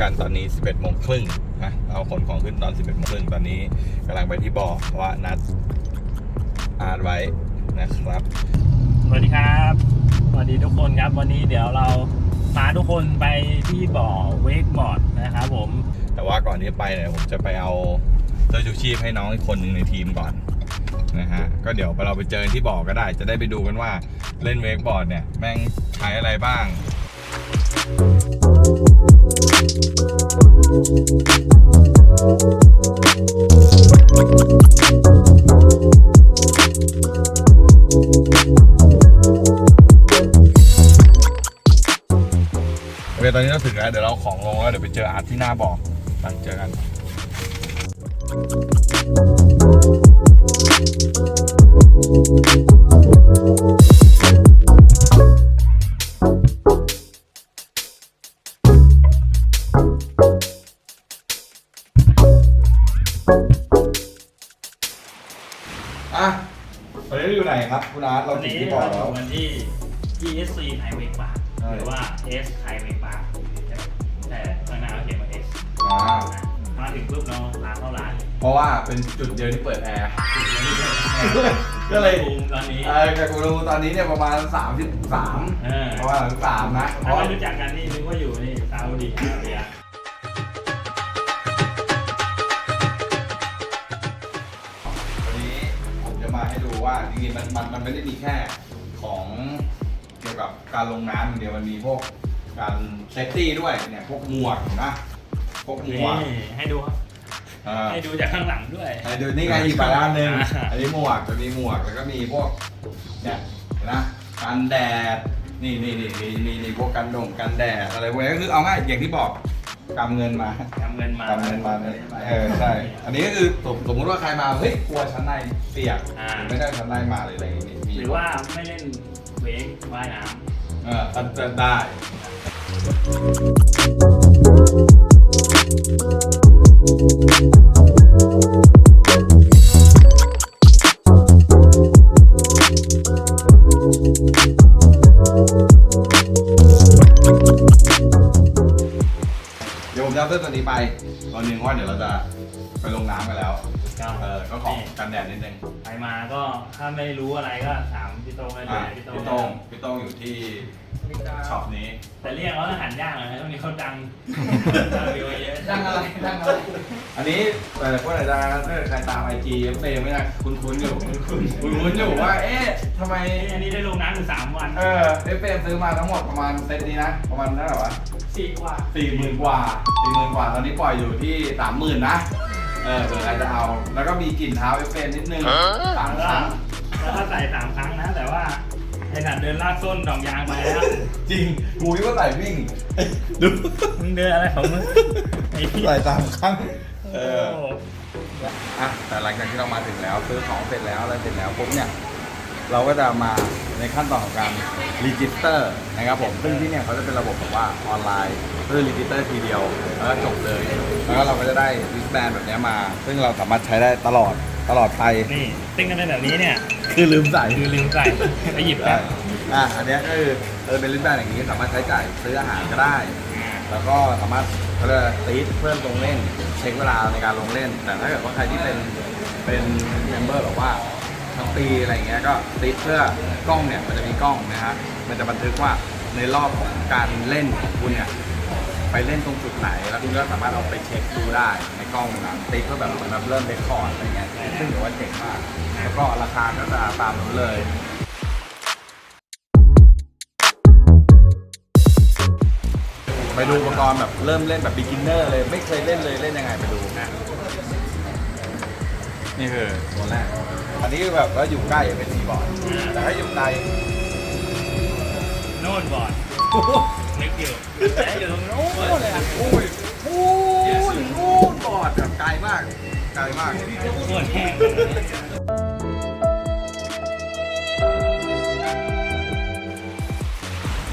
กันตอนนี้ 11โมงครึ่งนะเอาขนของขึ้นตอน 11โมงครึ่งตอนนี้กำลังไปที่บ่อเพราะว่านัดอ่านไว้นะครับ สวัสดีครับสวัสดีทุกคนครับ วันนี้เดี๋ยวเราพาทุกคนไปที่บ่อเวกบอร์ดนะครับผม แต่ว่าก่อนที่ไปเนี่ยผมจะไปเอาเสื้อชูชีพให้น้องอีกคนหนึ่งในทีมก่อนนะฮะก็เดี๋ยวเราไปเจอที่บ่อก็ได้ จะได้ไปดูกันว่าเล่นเวกบอร์ดเนี่ย แม่งใช้อะไรบ้าง โอเคตอนนี้เราถึงแล้วเดี๋ยวเราของลงแล้วเดี๋ยวไปเจออาร์ตที่หน้าบ่อไปเจอกัน ไหนครับคุณอาร์ตเราวันถึงนี้ที่บ่อเราอแล้วยู่กันที่ ESC ไทยเวกบาร์ใช่ หรือว่า S ไทยเวกบาร์แต่ข้างหน้าเขาเขียนว่า S อ่านะมาถึงปุ๊บเราพาเข้าร้านเพราะว่าเป็นจุดเดียวที่เปิดแอร์ ก็เลยตอนนี้เออแต่กูดูตอนนี้เนี่ยประมาณ 33เออประมาณ33นะเพถ้าราะ ไม่รู้จักกันนี่นึกว่าอยู่นี่ซาอุดิอาระเบีย ว่าจริงๆมันมันมันไม่ได้มีแค่ของเกี่ยวกับการลงน้ำอย่างเดียวมันมีพวกการเซฟตี้ด้วยเนี่ยพวกหมวกนะพวกหมนี่วกให้ดูอ่า ให้ดูจากข้างหลังด้วย ไอ้เดี๋ยวนี่ไงอีกใบด้านหนึ่งอ่า อันนี้หมวกตัวนี้หมวกแล้วก็มีพวกเนี่ยเห็นะกันแดดนี่นี่นี่มีมีนี่พวกกันดงกันแดดอะไรพวกนี้ก็คือเอาง่ายอย่างที่บอก กำเงินมาทำเงินมากำเงินมาเออใช่ อันนี้ก็คือสมสมมติว่าใครมาเฮ้ยกลัวชั้นในเปียกอ่า ไม่ได้ชั้นในมาหรืออะไรอย่างงี้มีหรือว่าไม่เล่นเวกว่ายน้เออตันเตือนได้ เดี๋ยวผมจะเอาเสื้อตัวนี้ไปตอนนึงว่าเดี๋ยวเราจะไปลงน้ำกันแล้วำก็เออก็ของกันแดดนิดนึงไปมาก็ถ้าไม่รู้อะไรก็ถามพี่โต้งได้เลอะยพี่โต้พี่งโต้งพี่โต้งอยู่ที่ ช็อปนี้ แต่เรียกเขาหันยากเลยนะช่วงนี้เขาดังดังวิวเยอะดังอะไรดังอะไรอันนี้หลายๆคนอาจจะถ้าเกิดใครตามไอจีเฟย์ไม่ได้คุ้นๆอยู่คุ้นๆคุ้นๆอยู่ว่าเอ๊ะทำไมอันนี้ได้ลงน้ำอยู่สามวันเออเอฟเฟซื้อมาทั้งหมดประมาณเซตนี้นะ ประมาณเท่าไหร่วะสี่กว่าสี่หมื่นกว่าสี่หมื่นกว่าตอนนี้ปล่อยอยู่ที่สามหมื่นนะเออเผื่อใครจะเอา แล้วก็มีกลิ่นเท้าเอฟเฟนิดนึงสามแล้วครั้งแล้วก็ใส่สามครั้งนะแต่ว่า ไอ้สัตว์เดินลากส้นดอกยางไปแล้ว จริง กูคิดว่าใส่วิ่งดูมึงเดินอะไรของมึงไอ้ที่ใส่สามครั้งเออโอ้อะแต่หลังจากที่เรามาถึงแล้วซื้อของเสร็จแล้วอะไรเสร็จแล้วปุ๊บเนี่ย เราก็จะมาในขั้นตอนของการรีจิสเตอร์นะครับผมซึ่งที่เนี่ยเขาจะเป็นระบบแบบว่าออนไลน์คือรีจิสเตอร์ทีเดียวแล้วก็จบเลย แล้วก็เราก็จะได้ริสแบนแบบเนี้ยมา ซึ่งเราสามารถใช้ได้ตลอด ตลอดไปนี่ติ้งกันเป็นแบบนี้เนี่ย คือลืมใส่คือลืมใส่ไปหยิบได้ได้อะอันเนี้ยก็คือเออเป็นริสแบนอย่างนี้สามารถใช้จ่ายซื้ออาหารก็ได้ แล้วก็สามารถเขาเรียกว่าตีดเพิ่มลงเล่น เช็คเวลาในการลงเล่น แต่ถ้าเกิดว่าใครที่เป็นเป็นเมมเบอร์แบบว่าทั้งปีอะไรอย่างเงี้ยก็ตีดเพื่อกล้องเนี่ยมันจะมีกล้องนะฮะมันจะบันทึกว่าในรอบของการเล่นของคุณเนี่ย ไปเล่นตรงจุดไหน แล้วคุณก็สามารถเอาไปเช็คดูได้ในกล้องนะตีดเพื่อแบบเหมือนแบบเริ่มเรคคอร์ดอะไรเงี้ยซึ่งถือว่าเจ๋งมากแล้วก็ราคาก็จะตามนั้นเลย ไปดูอุปกรณ์แบบเริ่มเล่นแบบ beginner เลยไม่เคยเล่นเลยเล่นยังไงไปดูนะนี่คือตัวแรก อันนี้แบบว่าอยู่ใกล้เป็นทีบอร์ดแต่ถ้าอยู่ไกลโน่นบอร์ด นึกอยู่แต่อยู่ตรงโน้นเลยอะโอ้ยโอ้ยโอ้ยบอดแบบไกลมากไกลมากโคตรแห้งเลย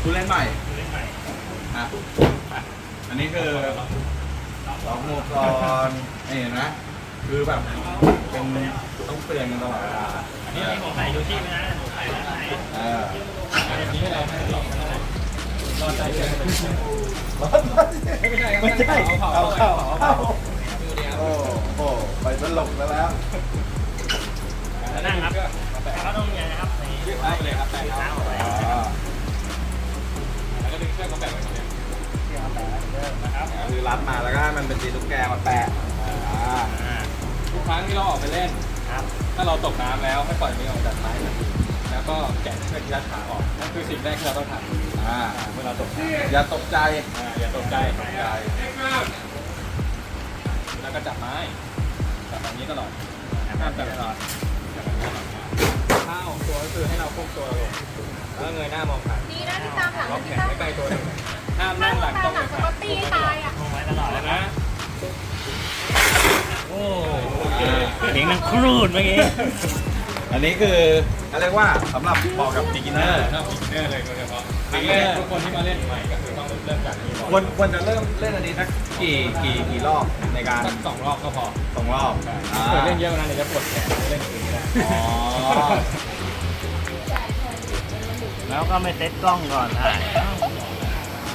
ผู้เล่นใหม่เล่นใหม่อะอันนี้คือล็อกโมกรนี่เห็นไหมคือแบบเป็นต้องเตือนกันตลอดเวลาอันนี้ผมใส่ยูชีพนะผมใส่แล้วไหนเอออันนี้เราไม่หลอก รอใจเย็นไม่ใช่ไม่ใช่เอาเข้าเอาโอ้โหไปตลกแล้วแล้วแล้วนั่งครับเขาต้องยังไงครับนี่ยืดเท้าไปเลยครับแตะเท้าออกไปแล้วก็ดึงเชือกเขาแบกไว้ตรงนี้เที่ยวแปะเริ่มนะครับคือรัดมาแล้วก็มันเป็นตีตุ๊กแกมาแปะทุกครั้งที่เราออกไปเล่นถ้าเราตกน้ำแล้วให้ปล่อยมือออกจากไม้ทันที แล้วก็แกะเชือกยัดขาออกนั่นคือสิ่งแรกที่เราต้องทำอ่าอ่าเมื่อเราตกน้ำอย่าตกใจอ่าอย่าตกใจตกใจแล้วก็จับไม้จับแบบนี้ตลอดห้ามจับตลอดจับแบบนี้ตลอดถ้าออกตัวก็คือให้เราโค้งตัวลงแล้วเงยหน้ามองผ่านดีนะที่ตามหลังล็อกแขที่นตามไว้ใกล้ตัวหนึ่งห้ามถ้านั่งหลังตาตรมงหลังสกอตตี้ตายอะมองไว้ตลอดเลยนะนะโอ้เสียงนังครูดเมื่อกี้ อันนี้คือเขาเรียกว่าสำหรับเหมาะกับ beginner ถ้าบิ๊กเนอร์เลยโดยเฉพาะครั้งแรกทุกคนที่มาเล่นใหม่ก็คือต้องเริ่มจากนี้ก่อนควรควรจะเริ่มเล่นอันนี้สักกี่กี่กี่รอบในการสักสองรอบก็พอสองรอบอ่าเคยเล่นเยอะกว่านั้นเดี๋ยวจะปวดแขนเล่นอย่างนี้ได้อ๋อแล้วก็ไม่เซ็ตกล้องก่อนถ่าย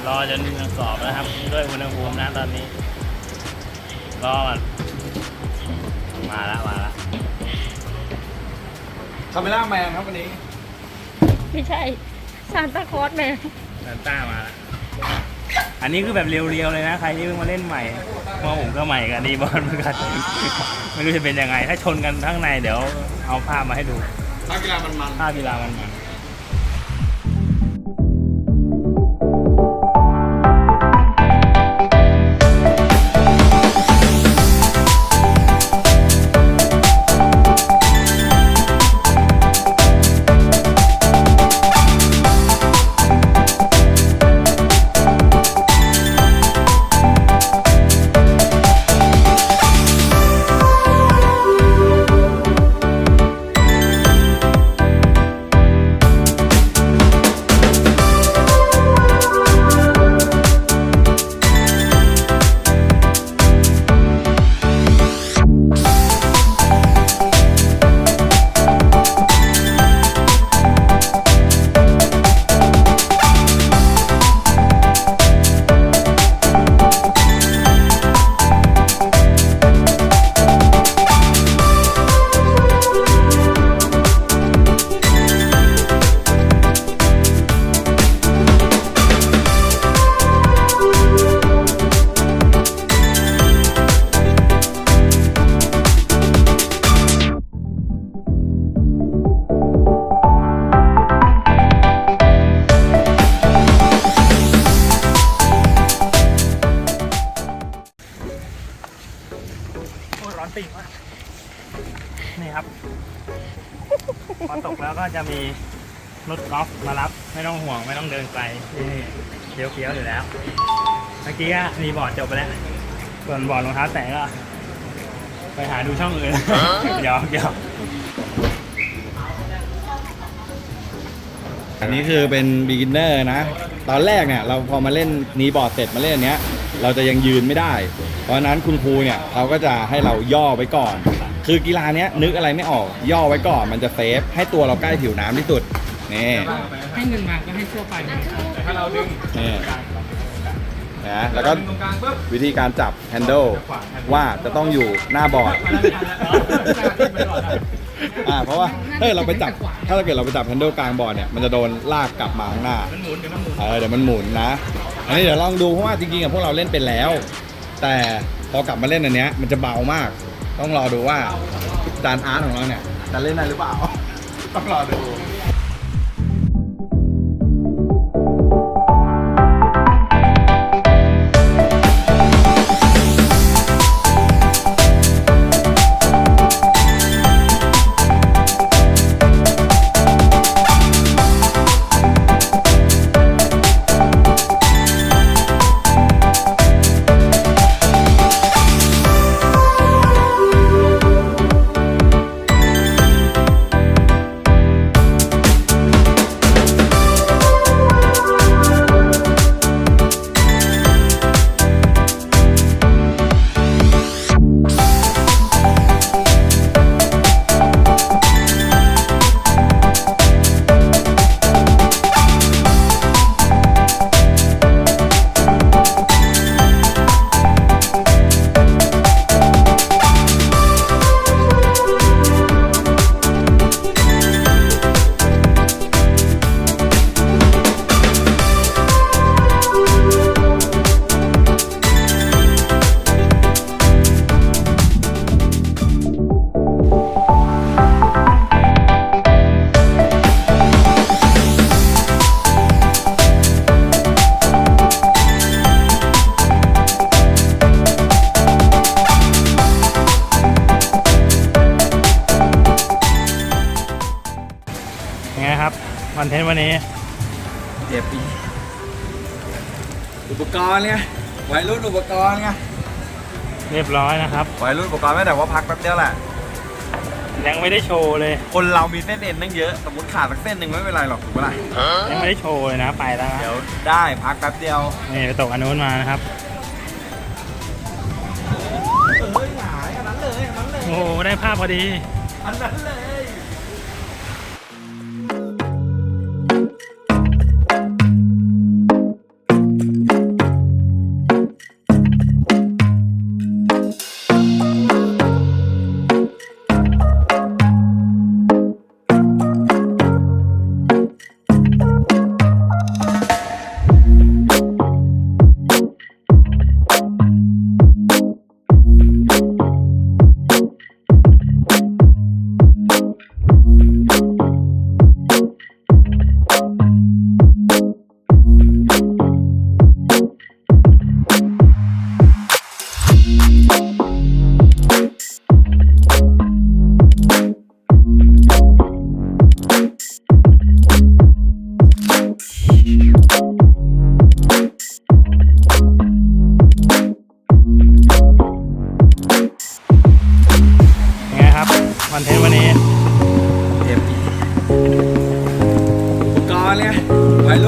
รอจนสอบนะครับ ด้วยอุณหภูมินะตอนนี้รอก่อนมาแล้วมาแล้ว คาเมล่าแมนครับวันนี้ไม่ใช่ซานตาคลอสแม่ซันต้ามาแล้วอันนี้คือแบบเรียวๆเลยนะ ใครที่เพิ่งมาเล่นใหม่เพราะผมก็ใหม่กับดีบอลเหมือนกัน ไม่รู้จะเป็นยังไง ถ้าชนกันข้างในเดี๋ยวเอาภาพมาให้ดู ถ้ากีฬามันมันภาพกีฬามันมัน ฟี้ยวเฟี้ยวๆอยู่แล้ว เมื่อกี้ก็มีบอร์ดจบไปแล้ว ส่วนบอร์ดรองเท้าแตะก็ ไปหาดูช่องอื่นเดี๋ยวเดี๋ยวอันนี้คือเป็น beginner นะ ตอนแรกเนี่ยเราพอมาเล่นนีบอร์ดเสร็จมาเล่นอันเนี้ย เราจะยังยืนไม่ได้ เพราะฉะนั้นคุณครูเนี่ยเขาก็จะให้เราย่อไว้ก่อน คือกีฬาเนี้ยนึกอะไรไม่ออกย่อไว้ก่อนมันจะเซฟให้ตัวเราใกล้ผิวน้ำที่สุด นี่ให้เงินมาก็ให้ทั่วไปแต่ถ้าเราดึงนี่นะแล้วก็วิธีการจับ handle ว่าจะต้องอยู่หน้าบอร์ดอ่าเพราะว่าถ้าเกิดเราไปจับถ้าเราเกิดเราไปจับ handle กลางบอร์ดเนี่ยมันจะโดนลากกลับมาข้างหน้ามันหมุนเดี๋ยวมันหมุนเออเดี๋ยวมันหมุนนะ อันนี้เดี๋ยวลองดูเพราะว่าจริงๆอะพวกเราเล่นเป็นแล้ว แต่พอกลับมาเล่นอันเนี้ยมันจะเบามาก ต้องรอดูว่าจานอาร์ตของเราเนี่ยจะเล่นได้หรือเปล่าต้องรอดู วันนี้ เจ็บอีกอุปกรณ์ไงวัยรุ่นอุปกรณ์ไงเรียบร้อยนะครับ วัยรุ่นอุปกรณ์ไม่แต่ว่าพักแป๊บเดียวแหละ ยังไม่ได้โชว์เลย คนเรามีเส้นเอ็นตั้งเยอะสมมติขาดสักเส้นหนึ่งไม่เป็นไรหรอกถูกปะล่ะยังไม่ได้โชว์เลยนะไปแล้วนะเดี๋ยวได้พักแป๊บเดียวนี่ไปตกอันนู้นมานะครับเฮ้ยหายอันนั้นเลยอันนั้นเลยโอ้โหได้ภาพพอดี อันนั้นเลย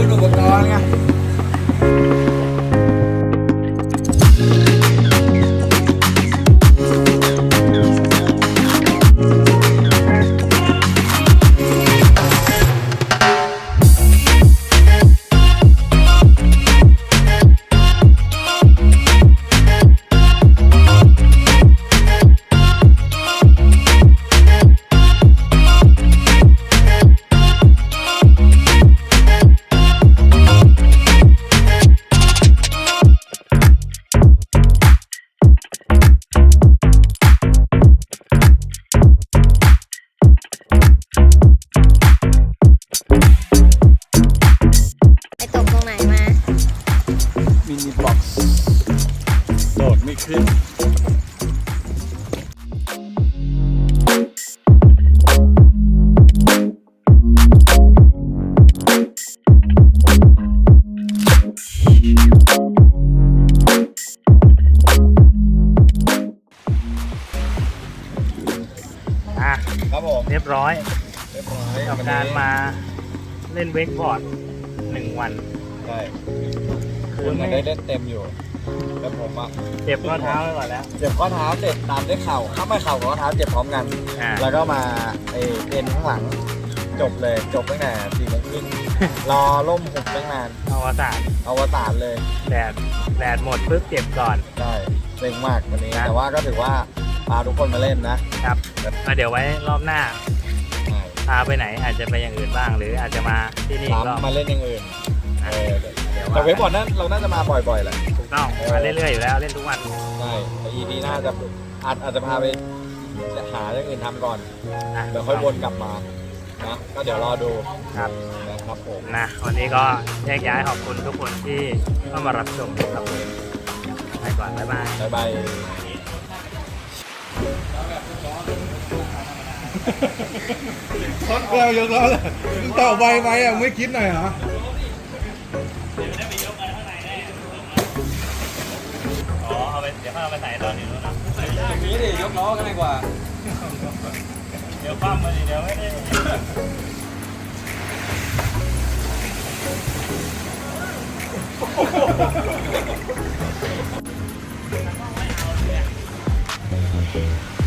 วัยรุ่นอุปกรณ์ไง ล่นเวกบอร์ดหนึ่งวัน ใช่คุณมันได้เล่นเต็มอยู่ แต่ผมอะเจ็บข้อเท้าไปก่อนแล้ว เจ็บข้อเท้าเสร็จตามด้วยเข่าถ้าไม่เข่ากับข้อเท้าเจ็บพร้อมกัน อ่า แล้วก็มาไอเอ็นข้างหลัง จบเลยจบตั้งแต่สี่โมงครึ่งรอล่มหุบตั้งนานเอาวสานอวตารเลย แดดแดดหมดปุ๊บเจ็บก่อนใช่เซ็งมากวันนี้ ครับ แต่ว่าก็ถือว่าพาทุกคนมาเล่นนะครับมาเดี๋ยวไว้รอบหน้าใช่พาไปไหนอาจจะไปอย่างอื่นบ้าง หรืออาจจะมาที่นี่อีตากมรอบมาเล่นอย่างอื่นเออเดี๋ยวแต่เว็บบอว่าร์ดนั้นเราน่าจะมาบ่อยๆแหละถูกต้องมาเรื่อยๆอยู่แล้วเล่นทุกวันใช่แต่ EP หน้าจะอาจอาจจะพาไปหาอย่างอื่นทำก่อนนะเดี๋ยวค่อยวนกลับมานะก็เดี๋ยวรอดูครับ นะครับผมนะวันนี้ก็แยกย้ายขอบคุณทุกคนที่เข้ามารับชมครับผมไปก่อนบ๊ายบาย บ๊ายบาย ทอดเกลียวยกล้อเลยต่อใบไว้อะไม่คิดหน่อยเหรออ๋อเอาไปเดี๋ยวเอาไปใส่ตอนอยู่นู้นนะอย่างนี้ดิยกล้อกันดีกว่า เดี๋ยวคว่ำมาดิเดี๋ยวไม่ได้เ